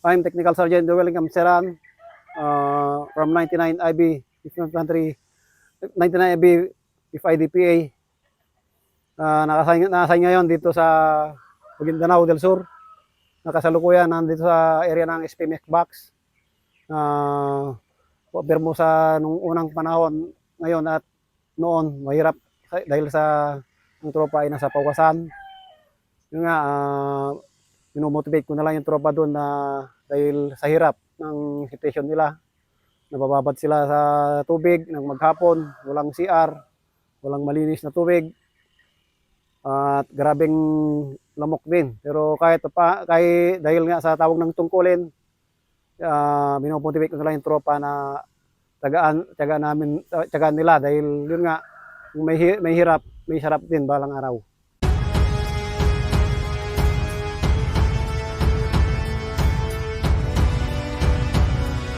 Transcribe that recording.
I'm Technical Sergeant Joel Camseran uh, from 99 IB, Infantry, 99 IB FIDPA. Uh, nakasign, nakasign ngayon dito sa Maguindanao del Sur. Nakasalukuyan nandito sa area ng SPMX Box. Uh, mo sa nung unang panahon ngayon at noon mahirap dahil sa ang tropa ay nasa pawasan. Yun nga, uh, minomotivate ko na lang yung tropa doon na dahil sa hirap ng situation nila. Nabababad sila sa tubig ng maghapon, walang CR, walang malinis na tubig. At grabing lamok din. Pero kahit pa, kahit dahil nga sa tawag ng tungkulin, uh, minomotivate ko na lang yung tropa na tagaan, tagaan namin, tagaan nila dahil yun nga, may, may hirap, may sarap din balang araw.